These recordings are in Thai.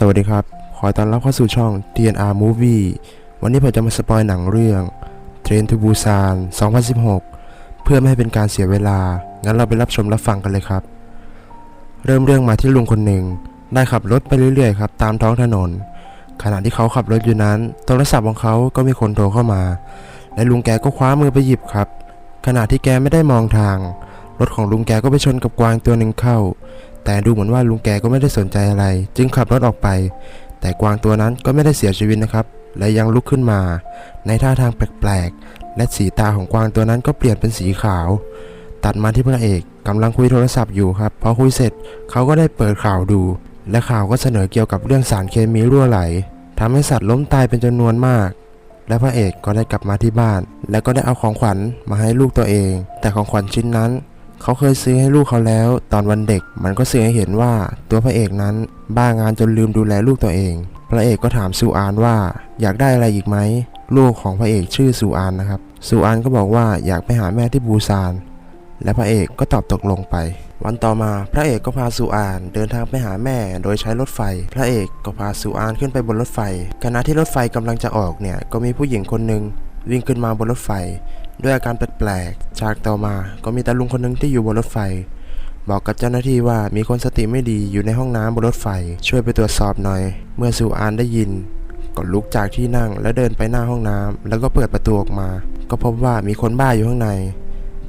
สวัสดีครับ ขอต้อนรับเข้าสู่ช่อง TNR Movie วันนี้ผมจะมาสปอยหนังเรื่อง Train to Busan 2016 เพื่อไม่ให้เป็นการเสียเวลา งั้นเราไปรับชมรับฟังกันเลยครับ เริ่มเรื่องมาที่ลุงคนหนึ่ง ได้ขับรถไปเรื่อยๆครับตามท้องถนน ขณะที่เขาขับรถอยู่นั้น โทรศัพท์ของเขาก็มีคนโทรเข้ามา และลุงแกก็คว้ามือไปหยิบครับ ขณะที่แกไม่ได้มองทาง รถของลุงแกก็ไปชนกับกวางตัวหนึ่งเข้า แต่ดูเหมือนว่าลุงแกก็ไม่ได้สนใจอะไร จึงขับรถออกไป แต่กวางตัวนั้นก็ไม่ได้เสียชีวิตนะครับ และยังลุกขึ้นมา ในท่าทางแปลกๆ และสีตาของกวางตัวนั้นก็เปลี่ยนเป็นสีขาว ตัดมาที่พระเอกกำลังคุยโทรศัพท์อยู่ครับ พอคุยเสร็จเขาก็ได้เปิดข่าวดู และข่าวก็เสนอเกี่ยวกับเรื่องสารเคมีรั่วไหลทำให้สัตว์ล้มตายเป็นจำนวนมากและพระเอกก็ได้กลับมาที่บ้าน แล้วก็ได้เอาของขวัญมาให้ลูกตัวเอง แต่ของขวัญชิ้นนั้น เขาเคยซื้อให้ลูกเขาแล้ว ตอนวันเด็กมันก็สื่อให้เห็นว่าตัวพระเอกนั้นบ้างานจนลืมดูแลลูกตัวเอง พระเอกก็ถามซูอานว่า อยากได้อะไรอีกไหมลูกของพระเอกชื่อซูอานนะครับซูอานก็บอกว่าอยากไปหาแม่ที่บูซาน และพระเอกก็ตอบตกลงไป วันต่อมาพระเอกก็พาซูอานเดินทางไปหาแม่โดยใช้รถไฟ พระเอกก็พาซูอานขึ้นไปบนรถไฟ ขณะที่รถไฟกำลังจะออกเนี่ยก็มีผู้หญิงคนหนึ่งวิ่งขึ้นมาบนรถไฟ ด้วยอาการแปลกๆจากต่อมาก็มีตาลุงคนหนึ่งที่อยู่บนรถไฟ บอกกับเจ้าหน้าที่ว่ามีคนสติไม่ดีอยู่ในห้องน้ำบนรถไฟ ช่วยไปตรวจสอบหน่อย เมื่อซูอานได้ยิน ก็ลุกจากที่นั่งและเดินไปหน้าห้องน้ำแล้วก็เปิดประตูออกมา ก็พบว่ามีคนบ้าอยู่ข้างใน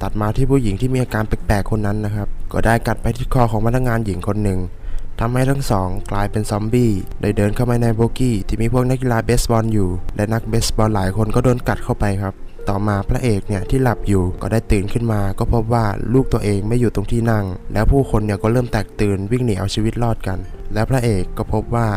ตัดมาที่ผู้หญิงที่มีอาการแปลกๆคนนั้นนะครับ ก็ได้กัดไปที่คอของพนักงานหญิงคนหนึ่งทำให้ทั้งสองกลายเป็นซอมบี้ได้เดินเข้ามาในโบกี้ที่มีพวกนักกีฬาเบสบอลอยู่ และนักเบสบอลหลายคนก็โดนกัดเข้าไปครับ ต่อมาพระเอกเนี่ยที่หลับอยู่ก็ได้ตื่นขึ้นมา ก็พบว่าลูกตัวเองไม่อยู่ตรงที่นั่ง แล้วผู้คนเนี่ยก็เริ่มแตกตื่นวิ่งหนีเอาชีวิตรอดกัน และพระเอกก็พบว่า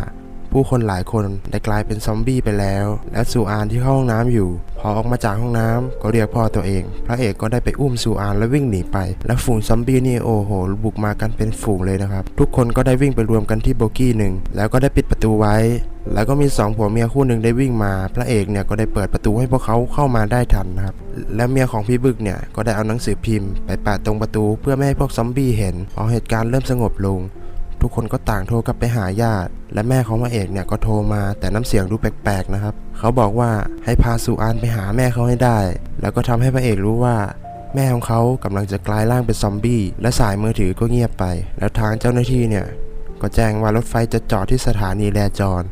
ผู้คนหลายคนได้กลายเป็นซอมบี้ไปแล้ว และซูอานที่เข้าห้องน้ำอยู่ พอออกมาจากห้องน้ำก็เรียกพ่อตัวเอง พระเอกก็ได้ไปอุ้มซูอานและวิ่งหนีไป และฝูงซอมบี้นี่โอ้โหบุกมากันเป็นฝูงเลยนะครับ ทุกคนก็ได้วิ่งไปรวมกันที่โบกี้หนึ่งแล้วก็ได้ปิดประตูไว้ แล้วก็มีสองผัวเมียคู่หนึ่งได้วิ่งมา พระเอกเนี่ยก็ได้เปิดประตูให้พวกเขาเข้ามาได้ทันนะครับและเมียของพี่บึกเนี่ยก็ได้เอาหนังสือพิมพ์ไปแปะตรงประตูเพื่อไม่ให้พวกซอมบี้เห็นพอเหตุการณ์เริ่มสงบลง ทุกคนก็ต่างโทรกลับไปหาญาติ และแม่ของพระเอกเนี่ยก็โทรมาแต่น้ำเสียงดูแปลกๆนะครับ เขาบอกว่าให้พาสุอานไปหาแม่เขาให้ได้ แล้วก็ทำให้พระเอกรู้ว่าแม่ของเขากำลังจะกลายร่างเป็นซอมบี้และสายมือถือก็เงียบไป แล้วทางเจ้าหน้าที่เนี่ยก็แจ้งว่ารถไฟจะจอดที่สถานีแลจร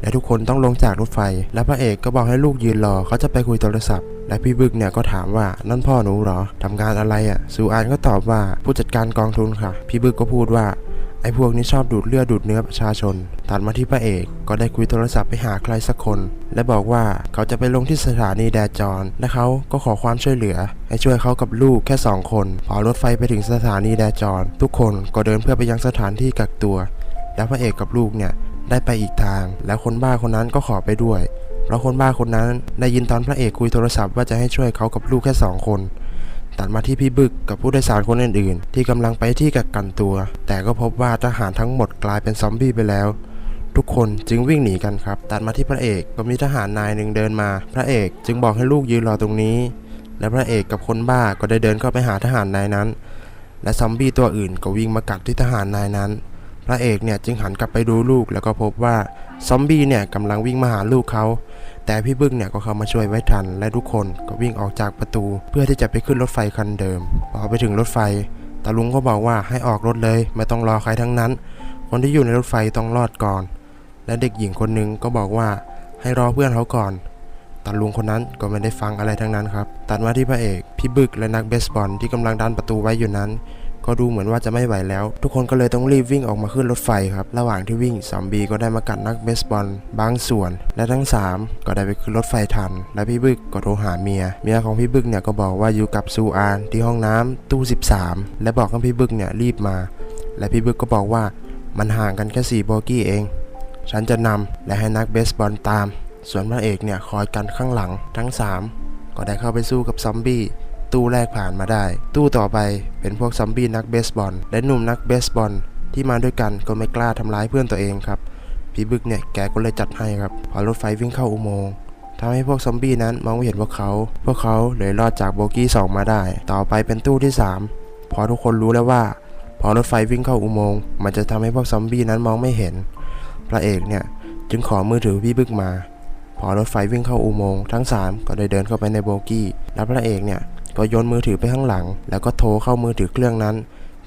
และทุกคนต้องลงจากรถไฟ และพระเอกก็บอกให้ลูกยืนรอเขาจะไปคุยโทรศัพท์ และพี่บึกเนี่ยก็ถามว่านั่นพ่อหนูหรอทำงานอะไรอะ่ะซูอานก็ตอบว่าผู้จัดการกองทุนค่ะ พี่บึกก็พูดว่า ไอ้พวกนี้ชอบดูดเลือดดูดเนื้อประชาชน ตัดมาที่พระเอก ก็ได้คุยโทรศัพท์ไปหาใครสักคน และบอกว่าเขาจะไปลงที่สถานีแดจอนและเขาก็ขอความช่วยเหลือ ให้ช่วยเขากับลูกแค่สองคน พอรถไฟไปถึงสถานีแดจอนทุกคนก็เดินเพื่อไปยังสถานที่กักตัว แล้วพระเอกกับลูกเนี่ยได้ไปอีกทาง แล้วคนบ้าคนนั้นก็ขอไปด้วยเพราะคนบ้าคนนั้นได้ยินตอนพระเอกคุยโทรศัพท์ว่าจะให้ช่วยเขากับลูกแค่สองคน ตัดมาที่พี่บึกกับผู้โดยสารคนอื่นๆ ที่กำลังไปที่กักกันตัว แต่ก็พบว่าทหารทั้งหมดกลายเป็นซอมบี้ไปแล้วทุกคนจึงวิ่งหนีกันครับ ตัดมาที่พระเอกก็มีทหารนายหนึ่งเดินมา พระเอกจึงบอกให้ลูกยืนรอตรงนี้ และพระเอกกับคนบ้าก็ได้เดินเข้าไปหาทหารนายนั้น และซอมบี้ตัวอื่นก็วิ่งมากัดที่ทหารนายนั้น พระเอกเนี่ยจึงหันกลับไปดูลูกแล้วก็พบว่าซอมบี้เนี่ยกำลังวิ่งมาหาลูกเขา แต่พี่บึ้งเนี่ยก็เข้ามาช่วยไว้ทัน และทุกคนก็วิ่งออกจากประตู เพื่อที่จะไปขึ้นรถไฟคันเดิม พอไปถึงรถไฟตาลุงก็บอกว่าให้ออกรถเลยไม่ต้องรอใครทั้งนั้น คนที่อยู่ในรถไฟต้องรอดก่อน และเด็กหญิงคนหนึงก็บอกว่าให้รอเพื่อนเขาก่อนตาลุงคนนั้นก็ไม่ได้ฟังอะไรทั้งนั้นครับ ตัดมาที่พระเอก พี่บึกและนักเบสบอลที่กำลังดันประตูไว้อยู่นั้น ก็ดูเหมือนว่าจะไม่ไหวแล้ว ทุกคนก็เลยต้องรีบวิ่งออกมาขึ้นรถไฟครับ ระหว่างที่วิ่งซอมบี้ก็ได้มากัดนักเบสบอลบางส่วน และทั้ง 3 ก็ได้ไปขึ้นรถไฟทัน และพี่บึกก็โทรหาเมีย เมียของพี่บึกเนี่ยก็บอกว่าอยู่กับซูอานที่ห้องน้ำตู้ 13 และบอกให้พี่บึกเนี่ยรีบมา และพี่บึกก็บอกว่ามันห่างกันแค่4โบกี้เอง ฉันจะนำและให้นักเบสบอลตาม ส่วนพระเอกเนี่ยคอยกันข้างหลังทั้ง 3 ก็ได้เข้าไปสู้กับซอมบี้ ตู้แรกผ่านมาได้ ตู้ต่อไปเป็นพวกซอมบี้นักเบสบอลและหนุ่มนักเบสบอลที่มาด้วยกันก็ไม่กล้าทำร้ายเพื่อนตัวเองครับพี่บึกเนี่ยแกก็เลยจัดให้ครับพอรถไฟวิ่งเข้าอุโมงค์ทำให้พวกซอมบี้นั้นมองไม่เห็นพวกเขา พวกเขาเลยรอดจากโบกี้สองมาได้ ต่อไปเป็นตู้ที่ 3 พอทุกคนรู้แล้วว่า พอรถไฟวิ่งเข้าอุโมงค์มันจะทำให้พวกซอมบี้นั้นมองไม่เห็น พระเอกเนี่ยจึงขอมือถือพี่บึกมา พอรถไฟวิ่งเข้าอุโมงค์ทั้ง 3 ก็ได้เดินเข้าไปในโบกี้ แล้วพระเอกเนี่ย ก็โยนมือถือไปข้างหลัง แล้วก็โทรเข้ามือถือเครื่องนั้น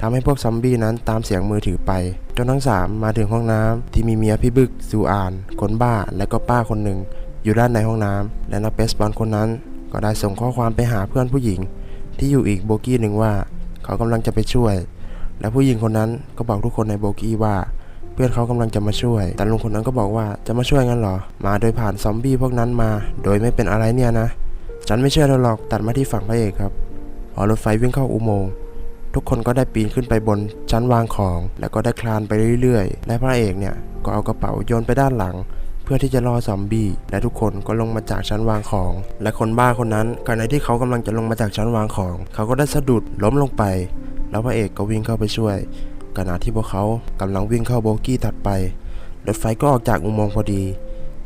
ทำให้พวกซอมบี้นั้นตามเสียงมือถือไป จนทั้ง 3 มาถึงห้องน้ำที่มีเมียพี่บึกซูอานคนบ้าและก็ป้าคนหนึ่ง อยู่ด้านในห้องน้ำและนักเบสบอลคนนั้น ก็ได้ส่งข้อความไปหาเพื่อนผู้หญิง ที่อยู่อีกโบกี้หนึ่งว่า เขากำลังจะไปช่วย และผู้หญิงคนนั้นก็บอกทุกคนในโบกี้ว่าเพื่อนเขากำลังจะมาช่วย แต่ลุงคนนั้นก็บอกว่าจะมาช่วยงั้นเหรอ มาโดยผ่านซอมบี้พวกนั้นมา โดยไม่เป็นอะไรเนี่ยนะ ฉันไม่เชื่อเธอหรอกตัดมาที่ฝั่งพระเอกครับ พอรถไฟวิ่งเข้าอุโมงค์ทุกคนก็ได้ปีนขึ้นไปบนชั้นวางของ แล้วก็ได้คลานไปเรื่อยๆ และพระเอกเนี่ยก็เอากระเป๋าโยนไปด้านหลัง เพื่อที่จะล่อซอมบี้และทุกคนก็ลงมาจากชั้นวางของ และคนบ้าคนนั้นขณะที่เขากำลังจะลงมาจากชั้นวางของ เขาก็ได้สะดุดล้มลงไป แล้วพระเอกก็วิ่งเข้าไปช่วย ขณะที่พวกเขากำลังวิ่งเข้าโบกี้ถัดไปรถไฟก็ออกจากอุโมงค์พอดี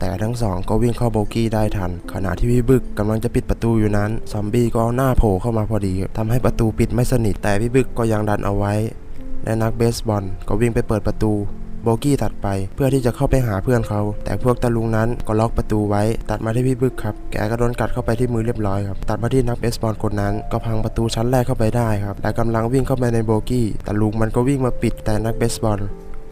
แต่ทั้งสองก็วิ่งเข้าโบกี้ได้ทัน ขณะที่พี่บึกกำลังจะปิดประตูอยู่นั้นซอมบี้ก็เอาหน้าโผล่เข้ามาพอดีทำให้ประตูปิดไม่สนิทแต่พี่บึกก็ยังดันเอาไว้ และนักเบสบอลก็วิ่งไปเปิดประตูโบกี้ตัดไปเพื่อที่จะเข้าไปหาเพื่อนเขา แต่พวกตะลุงนั้นก็ล็อกประตูไว้ ตัดมาที่พี่บึกครับ แกก็โดนกัดเข้าไปที่มือเรียบร้อยครับ ตัดมาที่นักเบสบอลคนนั้นก็พังประตูชั้นแรกเข้าไปได้ครับ และกำลังวิ่งเข้าไปในโบกี้ตะลุงมันก็วิ่งมาปิดแต่นักเบสบอล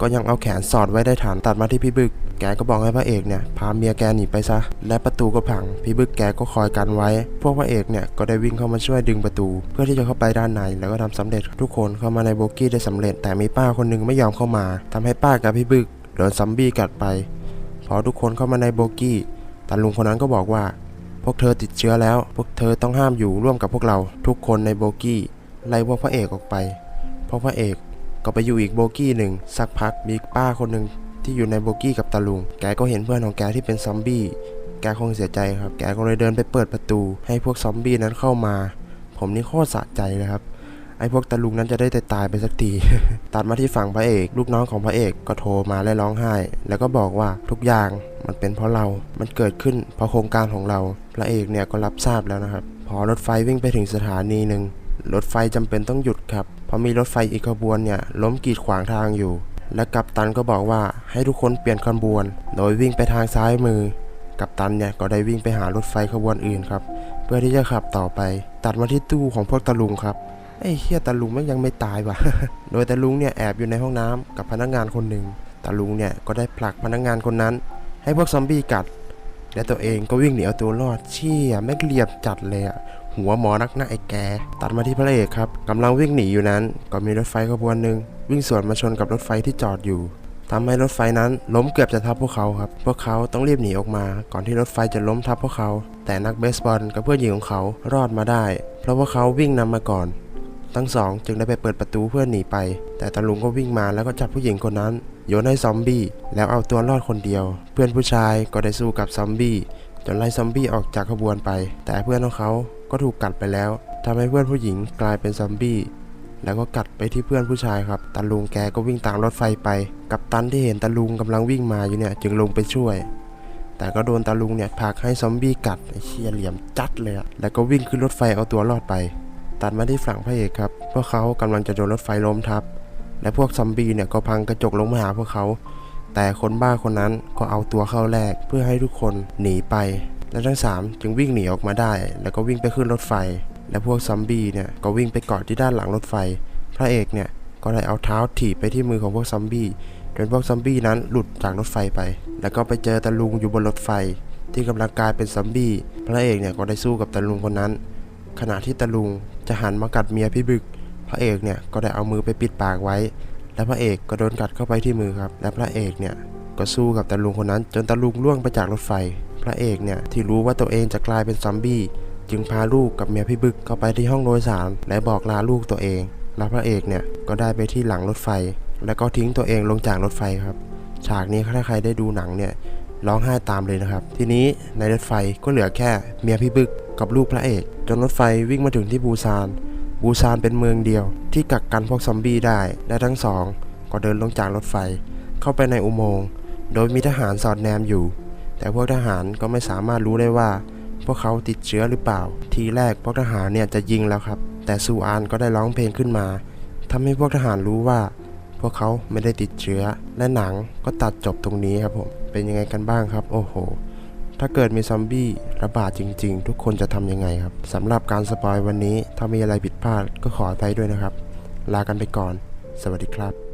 ก็ยังเอาแขนสอดไว้ได้ทันตัดมาที่พี่บึก แกก็บอกให้พระเอกเนี่ยพาเมียแกหนีไปซะ และประตูก็พัง พี่บึกแกก็คอยกันไว้ พวกพระเอกเนี่ยก็ได้วิ่งเข้ามาช่วยดึงประตู เพื่อที่จะเข้าไปด้านในแล้วก็ทำสำเร็จทุกคนเข้ามาในโบกี้ได้สำเร็จ แต่มีป้าคนหนึงไม่ยอมเข้ามาทำให้ป้ากับพี่บึกโดนซัมบี้กัดไป พอทุกคนเข้ามาในโบกี้ตาลุงคนนั้นก็บอกว่า พวกเธอติดเชื้อแล้ว พวกเธอต้องห้ามอยู่ร่วมกับพวกเรา ทุกคนในโบกี้ไล่พวกพระเอกออกไป เพราะพระเอก ก็ไปอยู่อีกโบกี้หนึ่งสักพักมีป้าคนหนึ่งที่อยู่ในโบกี้กับตาลุง แกก็เห็นเพื่อนของแกที่เป็นซอมบี้ แกคงเสียใจครับ แกก็เลยเดินไปเปิดประตู ให้พวกซอมบี้นั้นเข้ามา ผมนี่โคตรสะใจเลยครับ ไอ้พวกตาลุงนั้นจะได้ตายตายไปสักที ตัดมาที่ฝั่งพระเอก ลูกน้องของพระเอกก็โทรมาและร้องไห้ แล้วก็บอกว่าทุกอย่างมันเป็นเพราะเรา มันเกิดขึ้นเพราะโครงการของเรา พระเอกเนี่ยก็รับทราบแล้วนะครับ พอรถไฟวิ่งไปถึงสถานีหนึ่งรถไฟจำเป็นต้องหยุดครับ เพราะมีรถไฟอีกขบวนเนี่ยล้มกีดขวางทางอยู่ และกัปตันก็บอกว่าให้ทุกคนเปลี่ยนขบวน โดยวิ่งไปทางซ้ายมือ กัปตันเนี่ยก็ได้วิ่งไปหารถไฟขบวนอื่นครับ เพื่อที่จะขับต่อไป ตัดมาที่ตู้ของพวกตะลุงครับไอ้เฮียตาลุงมันยังไม่ตายว่ะ โดยตาลุงเนี่ยแอบอยู่ในห้องน้ำกับพนักงานคนหนึ่งตาลุงเนี่ยก็ได้ผลักพนักงานคนนั้น ให้พวกซอมบี้กัด และตัวเองก็วิ่งหนีเอาตัวรอดเชี่ยแม่เหลียบจัดเลยอะ หัวหมอนักหน้าไอ้แก ตัดมาที่พระเอกครับกำลังวิ่งหนีอยู่นั้น ก็มีรถไฟขบวนหนึ่งวิ่งสวนมาชนกับรถไฟที่จอดอยู่ทำให้รถไฟนั้นล้มเกือบจะทับพวกเขาครับ พวกเขาต้องรีบหนีออกมา ก่อนที่รถไฟจะล้มทับพวกเขา แต่นักเบสบอลกับเพื่อนหญิงของเขารอดมาได้ เพราะว่าเขาวิ่งนำมาก่อน ทั้งสองจึงได้ไปเปิดประตูเพื่อหนีไป แต่ตาลุงก็วิ่งมาแล้วก็จับผู้หญิงคนนั้น โยนให้ซอมบี้แล้วเอาตัวรอดคนเดียว เพื่อนผู้ชายก็ได้สู้กับซอมบี้จนไล่ซอมบี้ออกจากขบวนไป แต่เพื่อนของเขา ก็ถูกกัดไปแล้วทำให้เพื่อนผู้หญิงกลายเป็นซอมบี้แล้วก็กัดไปที่เพื่อนผู้ชายครับตาลุงแกก็วิ่งตามรถไฟไป กับตันที่เห็นตาลุงกำลังวิ่งมาอยู่เนี่ยจึงลงไปช่วย แต่ก็โดนตาลุงเนี่ยผลักให้ซอมบี้กัดไอ้เชี่ยเหลี่ยมจัดเลยอะแล้วก็วิ่งขึ้นรถไฟเอาตัวรอดไป ตัดมาที่ฝั่งพระเอกครับพวกเขากำลังจะโดนรถไฟล้มทับ และพวกซอมบี้เนี่ยก็พังกระจกลงมาหาพวกเขา แต่คนบ้าคนนั้นก็เอาตัวเข้าแลกเพื่อให้ทุกคนหนีไป และทั้งสามจึงวิ่งหนีออกมาได้ แล้วก็วิ่งไปขึ้นรถไฟ และพวกซอมบี้เนี่ยก็วิ่งไปเกาะที่ด้านหลังรถไฟ พระเอกเนี่ยก็ได้เอาเท้าถีบไปที่มือของพวกซอมบี้จนพวกซอมบี้นั้นหลุดจากรถไฟไป แล้วก็ไปเจอตะลุงอยู่บนรถไฟ ที่กำลังกลายเป็นซอมบี้พระเอกเนี่ยก็ได้สู้กับตะลุงคนนั้น ขณะที่ตะลุงจะหันมากัดเมียพี่บึก พระเอกเนี่ยก็ได้เอามือไปปิดปากไว้ และพระเอกก็โดนกัดเข้าไปที่มือครับ และพระเอกเนี่ย ก็สู้กับตะลุงคนนั้น จนตะลุงล่วงไปจากรถไฟ พระเอกเนี่ยที่รู้ว่าตัวเองจะกลายเป็นซอมบี้จึงพาลูกกับเมียพี่บึกเข้าไปที่ห้องโดยสารและบอกลาลูกตัวเอง แล้วพระเอกเนี่ยก็ได้ไปที่หลังรถไฟ แล้วก็ทิ้งตัวเองลงจากรถไฟครับ ฉากนี้ถ้าใครได้ดูหนังเนี่ยร้องไห้ตามเลยนะครับ ทีนี้ในรถไฟก็เหลือแค่เมียพี่บึกกับลูกพระเอก จนรถไฟวิ่งมาถึงที่บูซาน บูซานเป็นเมืองเดียว ที่กักกันพวกซอมบี้ได้ และทั้งสองก็เดินลงจากรถไฟ เข้าไปในอุโมงค์ โดยมีทหารสอดแนมอยู่ แต่พวกทหารก็ไม่สามารถรู้ได้ว่า พวกเขาติดเชื้อหรือเปล่า ทีแรกพวกทหารเนี่ยจะยิงแล้วครับ แต่ซูอานก็ได้ร้องเพลงขึ้นมาทำให้พวกทหารรู้ว่าพพวกเขาไม่ได้ติดเชื้อ และหนังก็ตัดจบตรงนี้ครับผม เป็นยังไงกันบ้างครับ โอ้โห ถ้าเกิดมีซอมบี้ระบาดจริง ๆ ทุกคนจะทำยังไงครับสำหรับการสปอยวันนี้ ถ้ามีอะไรผิดพลาดก็ขออภัยด้วยนะครับ ลากันไปก่อน สวัสดีครับ